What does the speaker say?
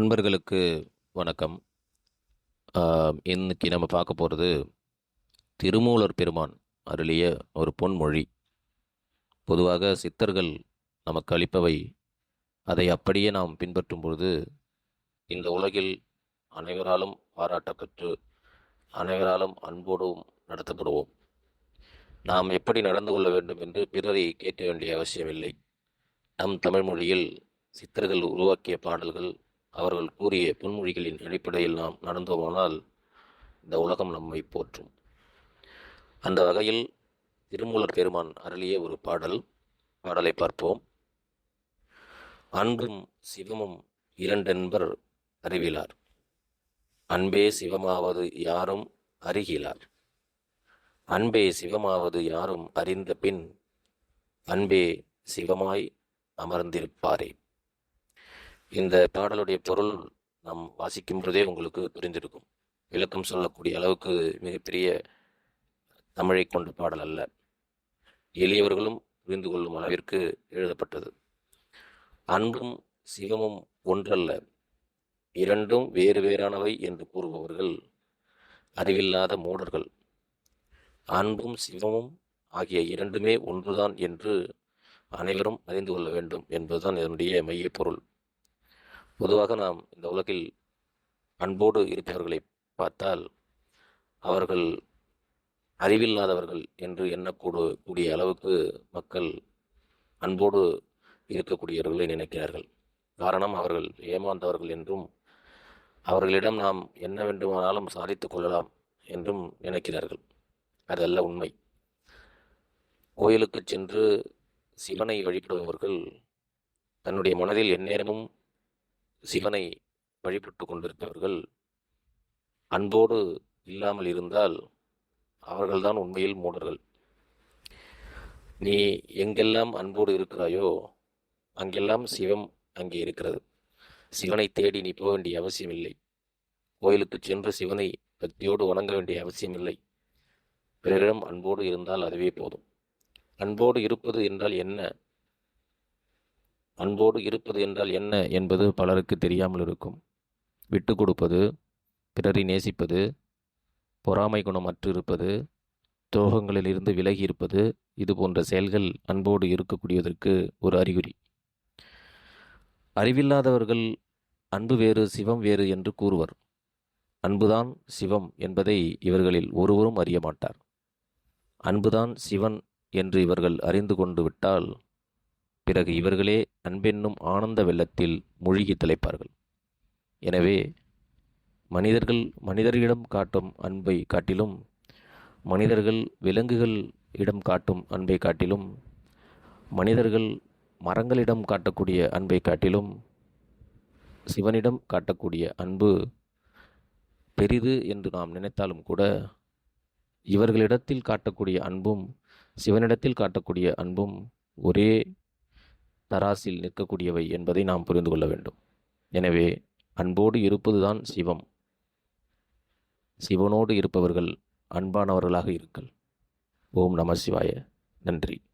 அன்பர்களுக்கு வணக்கம். இன்னைக்கு நம்ம பார்க்க போகிறது திருமூலர் பெருமான் அருளிய ஒரு பொன்மொழி. பொதுவாக சித்தர்கள் நமக்கு அளிப்பவை. அதை அப்படியே நாம் பின்பற்றும் பொழுது இந்த உலகில் அனைவராலும் பாராட்டப்பெற்று அனைவராலும் அன்போடும் நடத்தப்படுவோம். நாம் எப்படி நடந்து கொள்ள வேண்டும் என்று பிறரை கேட்க வேண்டிய அவசியமில்லை. நம் தமிழ் மொழியில் சித்தர்கள் உருவாக்கிய பாடல்கள் அவர்கள் கூறிய பொன்மொழிகளின் அடிப்படையில் நாம் நடந்தோமானால் இந்த உலகம் நம்மை போற்றும். அந்த வகையில் திருமூலர் பெருமான் அருளிய ஒரு பாடல் பாடலை பார்ப்போம். அன்பும் சிவமும் இரண்டென்பர் அறிவிலார். அன்பே சிவமாவது யாரும் அறிகிலார். அன்பே சிவமாவது யாரும் அறிந்த பின் அன்பே சிவமாய் அமர்ந்திருப்பாரே. இந்த பாடலுடைய பொருள் நாம் வாசிக்கும் பொழுதே உங்களுக்கு புரிந்திருக்கும். விளக்கம் சொல்லக்கூடிய அளவுக்கு மிகப்பெரிய தமிழை கொண்ட பாடல் அல்ல. எளியவர்களும் புரிந்து கொள்ளும் அளவிற்கு எழுதப்பட்டது. அன்பும் சிவமும் ஒன்றல்ல. இரண்டும் வேறு வேறானவை என்று கூறுபவர்கள் அறிவில்லாத மூடர்கள். அன்பும் சிவமும் ஆகிய இரண்டுமே ஒன்றுதான் என்று அனைவரும் அறிந்து கொள்ள வேண்டும் என்பதுதான் இதனுடைய மைய பொருள். பொதுவாக நாம் இந்த உலகில் அன்போடு இருப்பவர்களை பார்த்தால் அவர்கள் அறிவில்லாதவர்கள் என்று எண்ணக்கூடு கூடிய அளவுக்கு மக்கள் அன்போடு இருக்கக்கூடியவர்களை நினைக்கிறார்கள். காரணம் அவர்கள் ஏமாந்தவர்கள் என்றும் அவர்களிடம் நாம் என்ன வேண்டுமானாலும் சாதித்து கொள்ளலாம் என்றும் நினைக்கிறார்கள். அதல்ல உண்மை. கோயிலுக்கு சென்று சிவனை வழிபடுபவர்கள் தன்னுடைய மனதில் எந்நேரமும் சிவனை வழிபட்டு கொண்டிருப்பவர்கள் அன்போடு இல்லாமல் இருந்தால் அவர்கள்தான் உண்மையில் மூடர்கள். நீ எங்கெல்லாம் அன்போடு இருக்கிறாயோ அங்கெல்லாம் சிவம் அங்கே இருக்கிறது. சிவனை தேடி நீ போக வேண்டிய அவசியமில்லை. கோயிலுக்கு சென்று சிவனை பக்தியோடு வணங்க வேண்டிய அவசியமில்லை. பிறரிடம் அன்போடு இருந்தால் அதுவே போதும். அன்போடு இருப்பது என்றால் என்ன? அன்போடு இருப்பது என்றால் என்ன என்பது பலருக்கு தெரியாமல் இருக்கும். விட்டு கொடுப்பது பிறரை நேசிப்பது பொறாமை குணம் அற்றிருப்பது துரோகங்களிலிருந்து விலகி இருப்பது இது போன்ற செயல்கள் அன்போடு இருக்கக்கூடியதற்கு ஒரு அறிகுறி. அறிவில்லாதவர்கள் அன்பு வேறு சிவம் வேறு என்று கூறுவர். அன்புதான் சிவம் என்பதை இவர்களில் ஒருவரும் அறிய மாட்டார். அன்புதான் சிவன் என்று இவர்கள் அறிந்து கொண்டு விட்டால் பிறகு இவர்களே அன்பென்னும் ஆனந்த வெள்ளத்தில் மூழ்கி திளைப்பார்கள் எனவே மனிதர்கள் மனிதர்களிடம் காட்டும் அன்பை காட்டிலும் மனிதர்கள் விலங்குகள் இடம் காட்டும் அன்பை காட்டிலும் மனிதர்கள் மரங்களிடம் காட்டக்கூடிய அன்பை காட்டிலும் சிவனிடம் காட்டக்கூடிய அன்பு பெரிது என்று நாம் நினைத்தாலும் கூட இவர்களிடத்தில் காட்டக்கூடிய அன்பும் சிவனிடத்தில் காட்டக்கூடிய அன்பும் ஒரே தராசில் நிற்கக்கூடியவை என்பதை நாம் புரிந்து கொள்ள வேண்டும். எனவே அன்போடு இருப்பதுதான் சிவம். சிவனோடு இருப்பவர்கள் அன்பானவர்களாக இருக்கள் ஓம் நம சிவாய. நன்றி.